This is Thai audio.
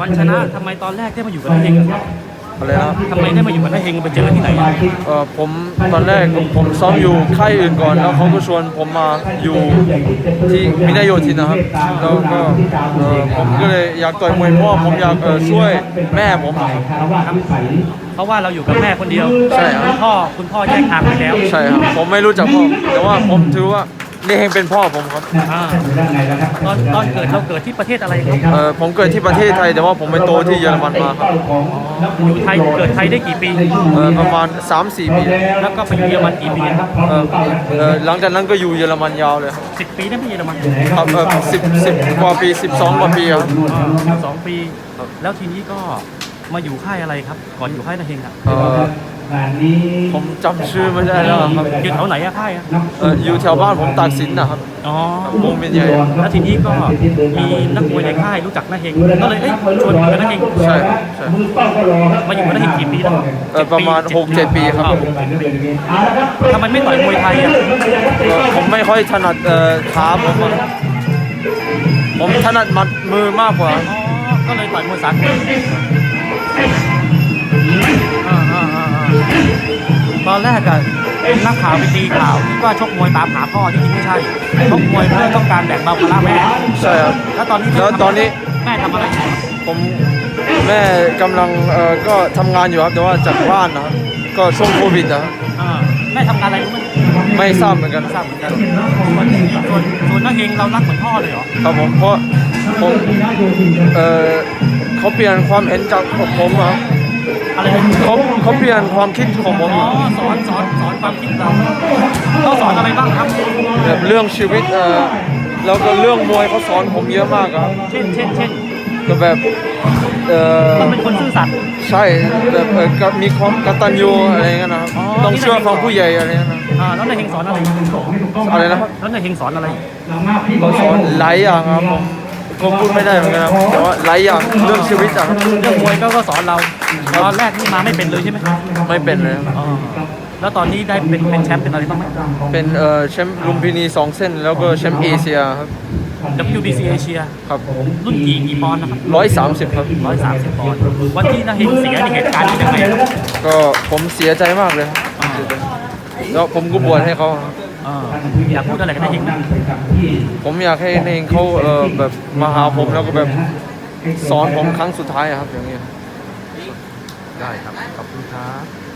วันชนะทำไมตอนแรกได้มาอยู่กับนาเฮงอะครับอะไรนะทำไมได้มาอยู่กับนาเฮงไปเจอที่ไหนอะเออผมตอนแรกผมซ้อมอยู่ค่ายอื่นก่อน แล้วเขาก็ชวนผมมาอยู่ที่มินายโยธินนะครับแล้วก็เออผมก็เลยอยากต่อยมวยเพราะว่าผมอยากเออช่วยแม่ผมอะครับ เพราะว่าเราอยู่กับแม่คนเดียวใช่ครับณพ่อคุณพ่อแยกทางไปแล้ว ใช่ครับผมไม่รู้จักพ่อแต่ว่าผมถือว่า นี่เองเป็นพ่อผมครับ อ่าตอนตอนเกิดเราเกิดที่ประเทศอะไรครับเออผมเกิดที่ประเทศไทยแต่ว่าผมไปโตที่เยอรมันมาครับอยู่ไทยเกิดไทยได้กี่ปีเออประมาณ 3-4 ปีแล้วก็ไปอยู่เยอรมันกี่ปีครับเออเออหลังจากนั้นก็อยู่เยอรมันยาวเลยครับสิบปีได้ไหมเยอรมันครับเออสิบสิบกว่าปี12กว่าปีครับสองปี แล้วทีนี้ก็มาอยู่ค่ายอะไรครับ ก่อนอยู่ค่ายนาเฮงครับเออ ผมจำชื่อไม่ได้แล้วครับอยู่แถวไหนอะค่ายอะเอออยู่แถวบ้านผมตากสินนะครับ อ๋อวงเวียนใหญ่แล้วทีนี้ก็มีนักมวยในค่ายรู้จักนาเฮงก็เลยเอ้ยชวนอยู่กับนาเฮงใช่ใช่มาอยู่กับนาเฮงกี่ปีแล้วเออประมาณหกเจ็ดปีครับอ้าวทำไมไม่ต่อยมวยไทยอะเออผมไม่ค่อยถนัดเอ่อขาผมอะผมถนัดหมัดมือมากกว่าอ๋อก็เลยต่อยมวยสากล ตอนแรกอะนักข่าวไปตีข่าวว่าชกมวยตามหาพ่อจริงๆไม่ใช่ชกมวยเพื่อต้องการแบ่งเบาภาระแม่ใช่ครับ แล้วตอนนี้แล้วตอนนี้ แม่ทำอะไรอยู่ผมแม่กำลังเอ่อก็ทำงานอยู่ครับแต่ว่าจากบ้านนะครับก็ช่วงโควิดนะครับอ่าแม่ทำงานอะไรรู้ไหมไม่ทราบเหมือนกันไม่ทราบเหมือนกันส่วนส่วนส่วนน้าเฮงเรารักเหมือนพ่อเลยเหรอครับผมเพราะผมเอ่อเขาเปลี่ยนความเห็นจากผมอะครับ อะไรนะเขาเขาเปลี่ยนความคิดของผมอ๋อสอนสอนสอนความคิดเราเขาสอนอะไรบ้างครับแบบเรื่องชีวิตเอ่อแล้วก็เรื่องมวยเขาสอนผมเยอะมากครับเช่นเช่นเช่นก็แบบเอ่อมันเป็นคนซื่อสัตย์ใช่แบบเอ่อกับมีความกตัญญูอะไรเงี้ยนะครับอ๋อต้องเชื่อฟังผู้ใหญ่อะไรเงี้ยนะอ่าแล้วนายเฮงสอนอะไรอะไรนะครับแล้วนายเฮงสอนอะไรเขาสอนหลายอย่างครับผม ก็พูดไม่ได้เหมือนกันครับแต่ว่าหลายอย่างเรื่องชีวิตอะครับเรื่องมวยก็ก็สอนเราตอนแรกนี่มาไม่เป็นเลยใช่ไหมไม่เป็นเลยครับอ๋อแล้วตอนนี้ได้เป็นเป็นแชมป์เป็นอะไรบ้างไหม เป็นเอ่อแชมป์ลุมพินีสองเส้น แล้วก็แชมป์เอเชียครับ WBC เอเชียครับรุ่นกี่กี่ปอนด์นะครับร้อยสามสิบครับ ร้อยสามสิบปอนด์วันที่นาเฮงเสียนี่เหตุการณ์เป็นยังไงครับก็ผมเสียใจมากเลยครับอ่าแล้วผมก็บวชให้เขาครับ อ่าอยากพูดอะไรกับนายเฮงบ้างผมอยากให้เองเขาเอ่อแบบมาหาผมแล้วก็แบบสอนผมครั้งสุดท้ายอะครับอย่างเงี้ยได้ครับขอบคุณครับ